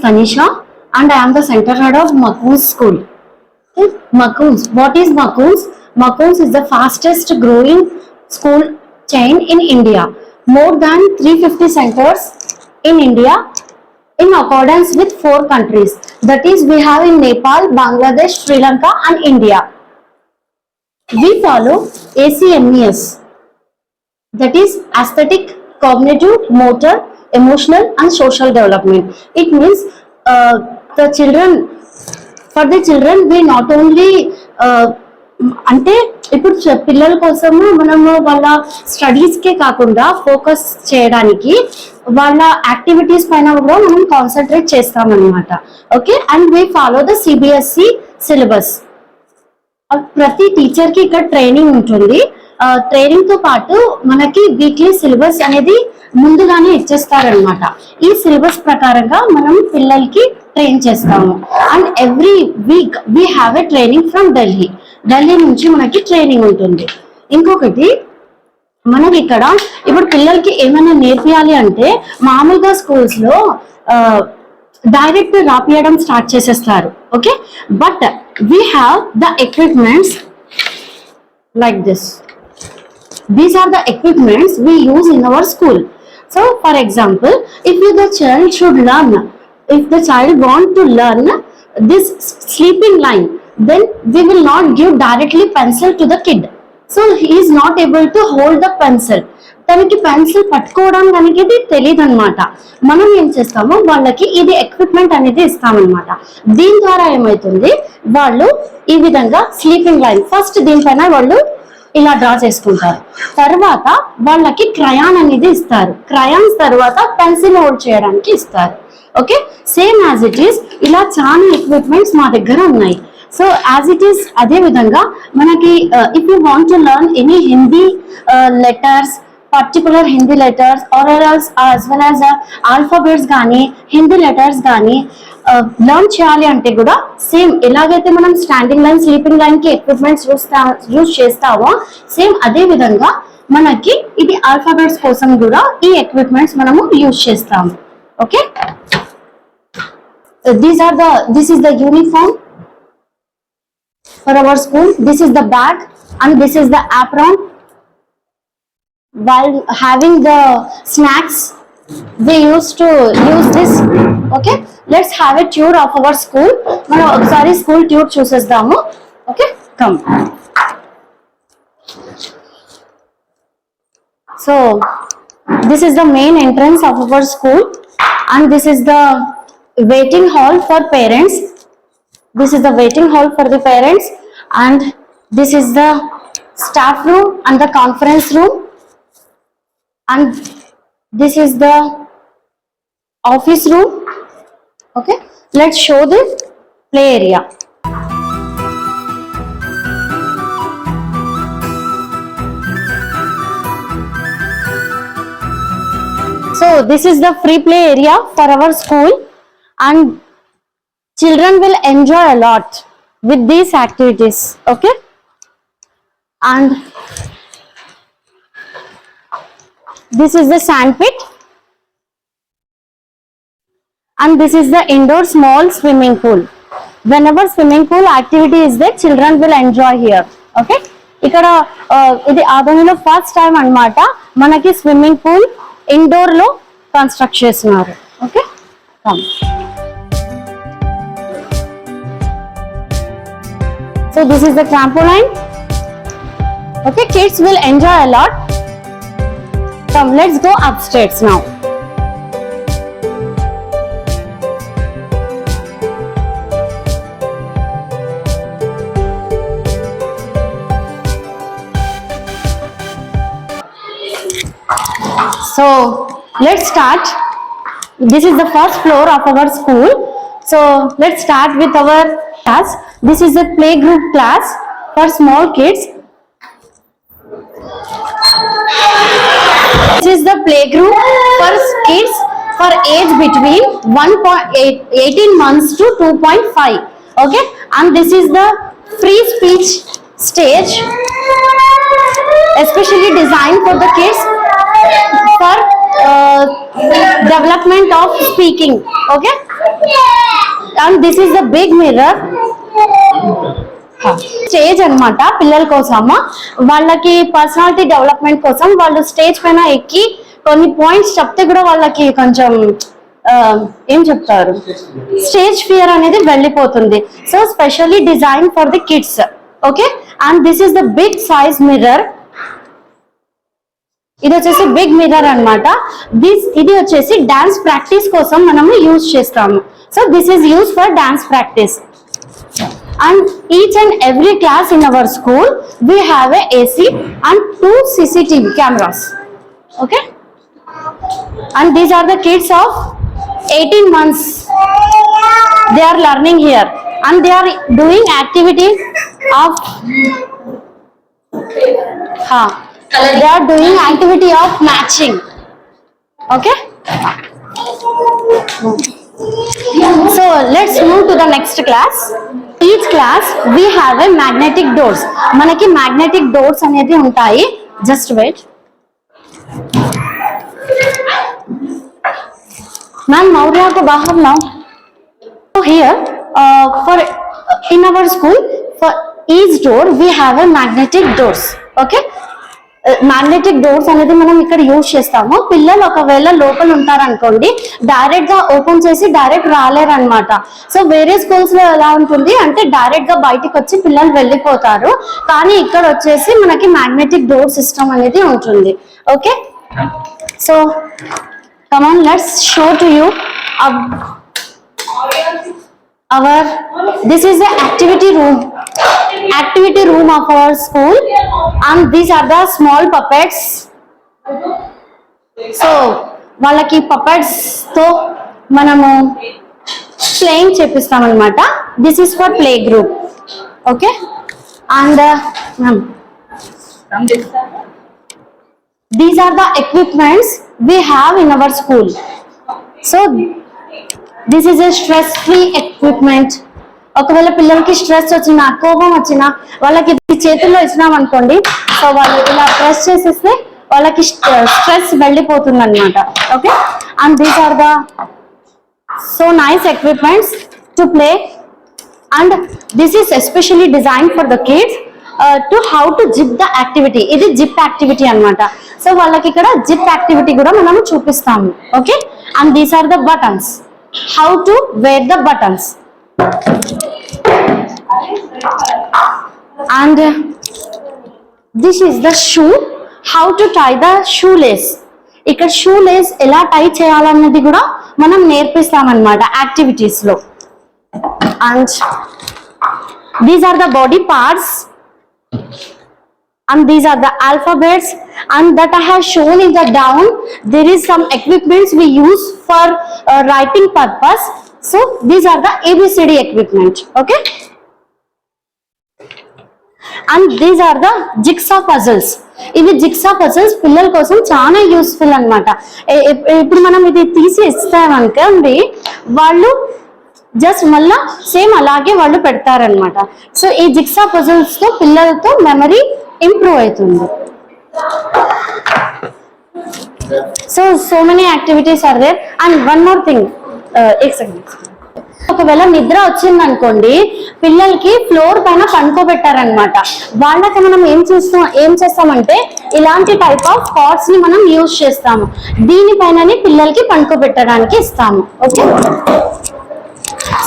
Kanisha and I am the center head of Makoons School. Hmm? Okay, Makoons. What is Makoons? Makoons is the fastest growing school chain in India. More than 350 centers in India in accordance with four countries. That is, we have in Nepal, Bangladesh, Sri Lanka, and India. We follow ACMES, that is aesthetic, cognitive, motor, emotional, and social development. It means uh, the children, for the children, we not only uh, అంటే ఇప్పుడు పిల్లల కోసము మనము వాళ్ళ స్టడీస్కే కాకుండా focus చేయడానికి వాళ్ళ activities పైన కూడా మనం కాన్సన్ట్రేట్ చేస్తామన్నమాట. Okay and we follow the CBSE syllabus ప్రతి టీచర్కి ఇక్కడ ట్రైనింగ్ ఉంటుంది. Uh, ట్రైనింగ్తో పాటు మనకి వీక్లీ సిలబస్ అనేది ముందుగానే ఇచ్చేస్తారనమాట ఈ సిలబస్ ప్రకారంగా మనం పిల్లలకి ట్రైన్ చేస్తాము. And every week we have a training from Delhi Delhi నుంచి మనకి ట్రైనింగ్ ఉంటుంది. ఇంకొకటి మనకి ఇక్కడ ఇప్పుడు పిల్లలకి ఏమైనా నేర్పియాలి అంటే మామూలుగా స్కూల్స్లో డైరెక్ట్ రాపియడం స్టార్ట్ చేసేస్తారు. Okay but we have the equipments like this these are the equipments we use in our school so for example if you the child should learn if the child want to learn this sleeping line then we will not give directly pencil to the kid so he is not able to hold the pencil తనకి pencil పట్టుకోవడం అనేది తెలియదు అనమాట మనం ఏం చేస్తాము వాళ్ళకి ఇది ఎక్విప్మెంట్ అనేది ఇస్తామన్నమాట దీని ద్వారా ఏమవుతుంది వాళ్ళు ఈ విధంగా స్లీపింగ్ లైన్ ఫస్ట్ దీనిపైన వాళ్ళు ఇలా డ్రా చేసుకుంటారు. తర్వాత వాళ్ళకి క్రయాన్ అనేది ఇస్తారు. క్రయాన్స్ తర్వాత పెన్సిల్ హోల్డ్ చేయడానికి ఇస్తారు. Okay? Same as it is ఇలా చాలా ఎక్విప్మెంట్స్ మా దగ్గర ఉన్నాయి. సో యాజ్ ఇట్ ఈస్ అదే విధంగా మనకి if you want to learn any Hindi letters particular Hindi letters are as well as alphabets కానీ హిందీ లెటర్స్ కానీ లర్న్ చేయాలి అంటే కూడా సేమ్ ఎలాగైతే మనం స్టాండింగ్ లైన్ స్లీపింగ్ లైన్కి ఎక్విప్మెంట్స్ యూస్ చేస్తామో సేమ్ అదే విధంగా మనకి ఇది ఆల్ఫాబెట్స్ కోసం కూడా ఈ ఎక్విప్మెంట్స్ మనము యూజ్ చేస్తాము. Okay these are the this is the uniform for our school this is the bag and this is the apron while having the snacks we used to use this okay let's have a tour of our school మనం ఒకసారి school tour చూసేద్దాము okay come so this is the main entrance of our school and this is the waiting hall for parents this is the waiting hall for the parents and this is the staff room and the conference room and this is the office room. Okay. Let's show the play area. So this is the free play area for our school. And children will enjoy a lot with these activities. Okay. And this is the sand pit and this is the indoor small swimming pool whenever swimming pool activity is there children will enjoy here okay ఇక్కడ ఇది ఆదోనిలో first time అనమాట మనకి swimming pool ఇండోర్లో construct చేస్తున్నారు okay so this is the trampoline okay kids will enjoy a lot. Come, let's go upstairs now. So let's start. This is the first floor of our school. So let's start with our class. This is a playgroup class for small kids. This is the playgroup for kids for age between 1.8 18 months to 2.5 okay? And this is the free speech stage especially designed for the kids for uh, development of speaking. Okay? And this is the big mirror. Stage అన్నమాట పిల్లల కోసము. వాళ్ళకి personality development కోసం వాళ్ళు stage పైన ఎక్కి కొన్ని points చెప్తే కూడా వాళ్ళకి కొంచెం ఏం చెప్తారు? స్టేజ్ ఫియర్ అనేది వెళ్ళిపోతుంది. So specially design for the kids okay and this is the big size mirror ఇది వచ్చేసి బిగ్ మిర్రర్ అనమాట దిస్ ఇది వచ్చేసి డాన్స్ ప్రాక్టీస్ కోసం మనము యూజ్ చేస్తాము. So this is use for dance practice and each and every class in our school we have a AC and two CCTV cameras. Okay? And these are the kids of 18 months. They are learning here. And they are doing activity of ha they are doing activity of matching. Okay? So let's move to the next class each class we have a magnetic doors మనకి magnetic doors అనేది ఉంటాయి just wait ma'am Maurya को बाहर लाओ so here uh, for in our school for each door we have a magnetic doors okay Uh, magnetic doors అనేది మనం ఇక్కడ use చేస్తాము. పిల్లలు ఒకవేళ లోపల ఉంటారనుకోండి డైరెక్ట్గా ఓపెన్ చేసి డైరెక్ట్ రాలేరు అనమాట సో వేరే స్కూల్స్లో ఎలా ఉంటుంది అంటే డైరెక్ట్గా బయటికి వచ్చి పిల్లలు వెళ్ళిపోతారు. కానీ ఇక్కడ వచ్చేసి మనకి మ్యాగ్నెటిక్ డోర్ సిస్టమ్ అనేది ఉంటుంది. Okay so come on let's show to you our this is the activity room. Activity room of our school. And these are the small puppets. So వాళ్ళకి పపెట్స్తో మనము ప్లేయింగ్ చేపిస్తాం అనమాట this is for play group okay and these are the equipments we have in our school so this is a stress free equipment ఒకవేళ పిల్లలకి stress వచ్చినా కోపం వచ్చినా వాళ్ళకి ఇది చేతుల్లో ఇచ్చినాం అనుకోండి సో వాళ్ళు ఇలా ప్రెస్ చేసేస్తే వాళ్ళకి స్ట్రెస్ వెళ్ళిపోతుంది అనమాట okay and these are the so nice equipments to play and this is especially design for the kids to how to zip the activity ఇది జిప్ యాక్టివిటీ అన్నమాట. సో వాళ్ళకి ఇక్కడ జిప్ యాక్టివిటీ కూడా మనం చూపిస్తాము. Okay and these are the buttons how to wear the buttons and this is the shoe how to tie the shoe ఇక్కడ shoe lace ఎలా టై చేయాలన్నది కూడా మనం నేర్పిస్తామన్నమాట యాక్టివిటీస్లో and these are the body parts and these are the alphabets and that I have shown in the down there is some equipments we use for uh, writing purpose so these are the ABCD equipment okay? And these are the jigsaw puzzles ఇవి jigsaw puzzles పిల్లల కోసం చాలా useful అనమాట ఇప్పుడు మనం ఇది తీసి ఇస్తామనుకోండి వాళ్ళు జస్ట్ మళ్ళా సేమ్ అలాగే వాళ్ళు పెడతారనమాట సో ఈ జిక్సా పజల్స్తో పిల్లలతో మెమరీ ఇంప్రూవ్ అవుతుంది. So so many activities are there and one more thing ఎక్ సెకండ్ ఒకవేళ నిద్ర వచ్చింది అనుకోండి పిల్లలకి ఫ్లోర్ పైన పనుకోబెట్టారనమాట వాళ్ళకి మనం ఏం చేస్తాం ఏం చేస్తామంటే ఇలాంటి టైప్ ఆఫ్ కార్డ్స్ని మనం యూజ్ చేస్తాము. దీనిపైననే పిల్లలకి పనుకోబెట్టడానికి ఇస్తాము. ఓకే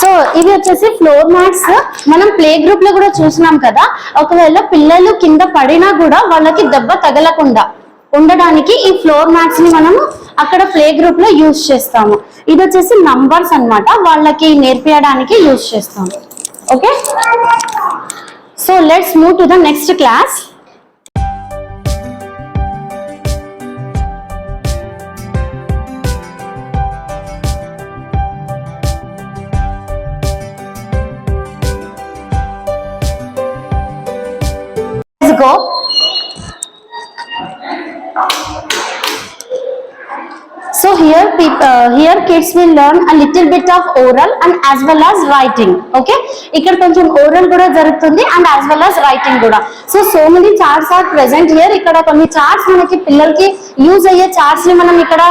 సో ఇవి వచ్చేసి ఫ్లోర్ మ్యాట్స్ మనం ప్లే గ్రూప్లో కూడా చూసినాం కదా. ఒకవేళ పిల్లలు కింద పడినా కూడా వాళ్ళకి దెబ్బ తగలకుండా ఉండడానికి ఈ ఫ్లోర్ మ్యాట్స్ని మనము అక్కడ ప్లే గ్రూప్లో యూజ్ చేస్తాము. ఇది వచ్చేసి నంబర్స్ అన్నమాట. వాళ్ళకి నేర్పించడానికి యూజ్ చేస్తాము. Okay? So let's move to the next class here kids uh, here kids little bit of oral and of well and writing okay ఇక్కడ కొంచెం ఓరల్ కూడా జరుగుతుంది and as well as writing కూడా. So so many charts are present here ఇక్కడ కొన్ని charts మనకి పిల్లలకి use అయ్యే చార్ట్స్ని మనం ఇక్కడ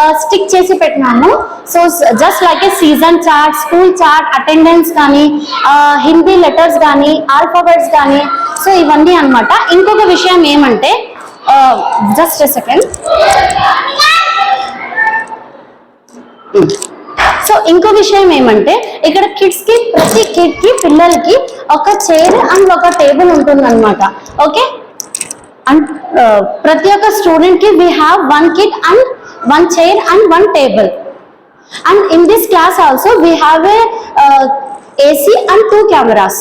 uh, స్టిక్ చేసి పెట్టినాము. So just like a season chart school chart attendance కానీ uh, హిందీ లెటర్స్ కానీ ఆల్ఫాబెట్స్ కానీ సో ఇవన్నీ అన్నమాట. ఇంకొక విషయం ఏమంటే uh, జస్ట్ సెకండ్ సో ఇంకో విషయం ఏమంటే ఇక్కడ కిడ్స్కి ప్రతి కిడ్కి పిల్లలకి ఒక చైర్ అండ్ ఒక టేబుల్ ఉంటుంది అనమాట ఓకే అండ్ ప్రతి ఒక్క స్టూడెంట్కి we have one kid and one chair and one table and in this class also we have a AC and two cameras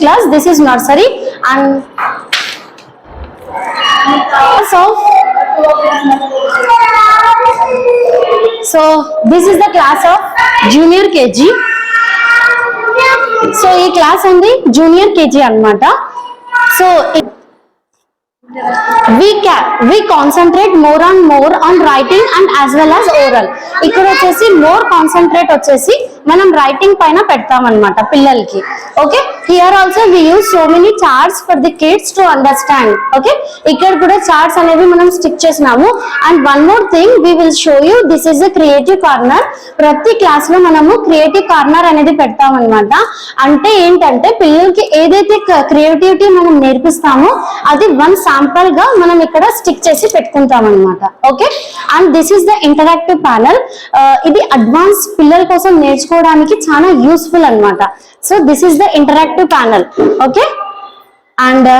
class. This is nursery and so so this is the class of junior KG. So ఈ class అండి junior KG అన్నమాట so we can we concentrate more and more on writing and as well as oral ఇక్కడ వచ్చేసి more concentrate వచ్చేసి మనం writing పైన పెడతాం అనమాట పిల్లలకి okay here also we use so many charts for the kids to understand okay ఇక్కడ కూడా చార్ట్స్ అనేవి మనం స్టిక్ చేసినాము. And one more thing we will show you this is the creative corner ప్రతి క్లాస్లో మనము క్రియేటివ్ కార్నర్ అనేది పెడతాం అనమాట అంటే ఏంటంటే పిల్లలకి ఏదైతే క్రియేటివిటీ మనం నేర్పిస్తామో అది వన్ శాంపుల్గా మనం ఇక్కడ స్టిక్ చేసి పెట్టుకుంటాం అనమాట okay and this is the interactive panel ఇది అడ్వాన్స్ పిల్లల కోసం నేర్చుకోవడానికి చాలా యూస్ఫుల్ అన్నమాట. So this is the interactive panel okay and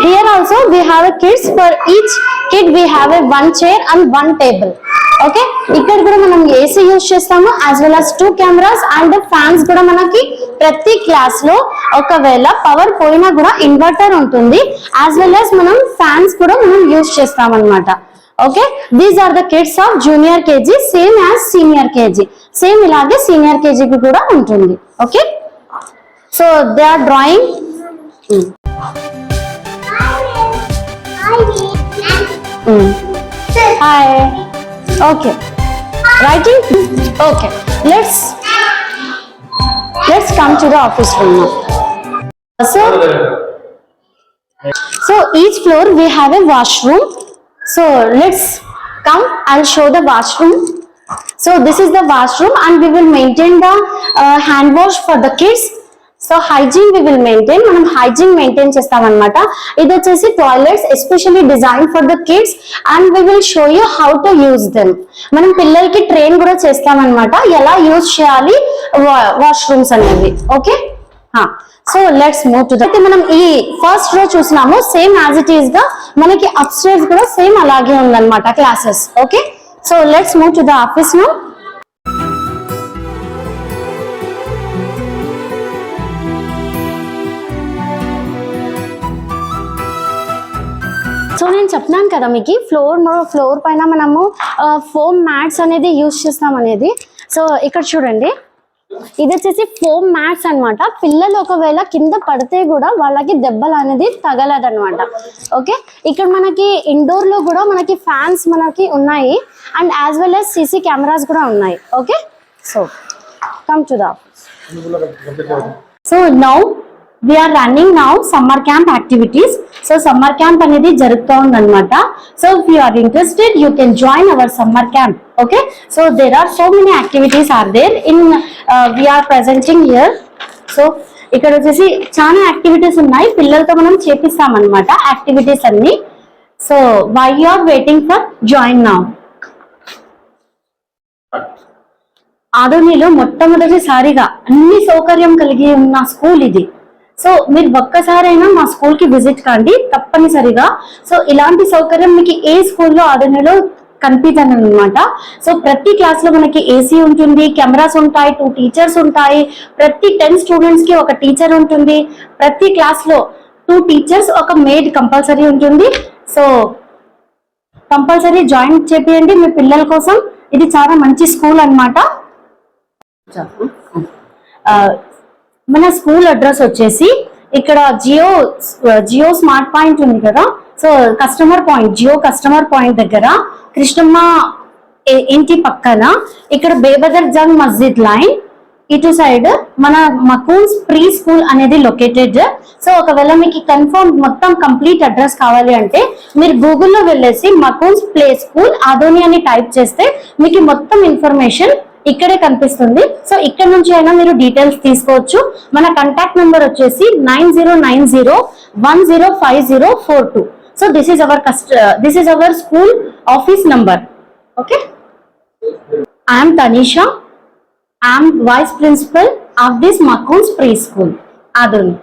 here also we have a kids. For each kid we have a one chair and one table okay ఇక్కడ కూడా మనం AC use చేస్తాము as well as two cameras and fans కూడా మనకి ప్రతి క్లాస్లో ఒకవేళ power పోయినా కూడా ఇన్వర్టర్ ఉంటుంది యాజ్ వెల్ అస్ మనం ఫ్యాన్స్ కూడా మనం యూజ్ చేస్తాం అనమాట okay these are the kids of junior KG same as senior KG same ఇలాగే సీనియర్ కేజీకి కూడా ఉంటుంది okay So they are drawing. Mm. Mm. Hi. Okay. Writing. Okay. Let's let's come to the office room now. So so each floor we have a washroom. So let's come. I'll show the washroom. So this is the washroom, and we will maintain the uh, hand wash for the kids so hygiene we will maintain మనం hygiene maintain చేస్తాం అనమాట ఇది వచ్చేసి toilets especially design for the kids and we will show you how to use them మనం పిల్లలకి train కూడా చేస్తామన్నమాట. ఎలా యూజ్ చేయాలి? వాష్రూమ్స్ అనేవి. Okay so let's move to అయితే మనం ఈ ఫస్ట్ రో చూసినాము. సేమ్ యాజ్ ఇట్ ఈస్గా మనకి అప్స్టేర్స్ కూడా సేమ్ అలాగే ఉందన్నమాట classes okay so let's move to the office no నేను చెప్పినాను కదా మీకు ఫ్లోర్ ఫ్లోర్ పైన మనము ఫోమ్ మ్యాట్స్ అనేది యూజ్ చేస్తాం అనేది. సో ఇక్కడ చూడండి. ఇది వచ్చేసి ఫోమ్ మ్యాట్స్ అన్నమాట. పిల్లలు ఒకవేళ కింద పడితే కూడా వాళ్ళకి దెబ్బలు అనేది తగలదన్నమాట. ఓకే ఇక్కడ మనకి ఇండోర్లో కూడా మనకి ఫ్యాన్స్ మనకి ఉన్నాయి. And as well as CC cameras కూడా ఉన్నాయి. Okay so come to the so now we are running now summer camp activities so summer camp అనేది జరుగుతూ ఉందన్నమాట so if you are interested you can join our summer camp okay so there are so many activities are there in we are presenting year so ఇక్కడ వచ్చేసి చాలా activities ఉన్నాయి. పిల్లలతో మనం చేపిస్తామన్నమాట యాక్టివిటీస్ అన్ని. So why you are waiting for join now ఆదోనిలో మొట్టమొదటిసారిగా అన్ని సౌకర్యం కలిగి ఉన్న స్కూల్ ఇది. సో మీరు ఒక్కసారైనా మా స్కూల్కి విజిట్ కండి తప్పనిసరిగా. సో ఇలాంటి సౌకర్యం మీకు ఏ స్కూల్లో ఆదోనిలో కనిపిస్తాను అనమాట సో ప్రతి క్లాస్లో మనకి ఏసీ ఉంటుంది కెమెరాస్ ఉంటాయి టూ టీచర్స్ ఉంటాయి ప్రతి టెన్ స్టూడెంట్స్కి ఒక టీచర్ ఉంటుంది ప్రతి క్లాస్లో టూ టీచర్స్ ఒక మేడ్ కంపల్సరీ ఉంటుంది. సో కంపల్సరీ జాయిన్ చేపియండి మీ పిల్లల కోసం. ఇది చాలా మంచి స్కూల్ అన్నమాట. ఆ, మన స్కూల్ అడ్రస్ వచ్చేసి ఇక్కడ జియో జియో స్మార్ట్ పాయింట్ ఉంది కదా. So customer point Jio customer point దగ్గర కృష్ణమ్మ ఇంటి పక్కన ఇక్కడ బేబదర్ జంగ్ మస్జిద్ లైన్. ఇటు సైడ్ మన మకూన్స్ ప్రీ స్కూల్ అనేది లొకేటెడ్. సో ఒకవేళ మీకు కన్ఫర్మ్ మొత్తం కంప్లీట్ అడ్రస్ కావాలి అంటే మీరు గూగుల్లో వెళ్ళేసి మకూన్స్ ప్లే స్కూల్ ఆదోని అని టైప్ చేస్తే మీకు మొత్తం ఇన్ఫర్మేషన్ ఇక్కడే కనిపిస్తుంది. సో ఇక్కడ నుంచి అయినా మీరు డీటెయిల్స్ తీసుకోవచ్చు. మన కాంటాక్ట్ నెంబర్ వచ్చేసి nine zero nine zero one zero five zero four two. So this is our cust this is our school office number okay I'm Tanisha I'm vice principal of this Macoons pre school Adoni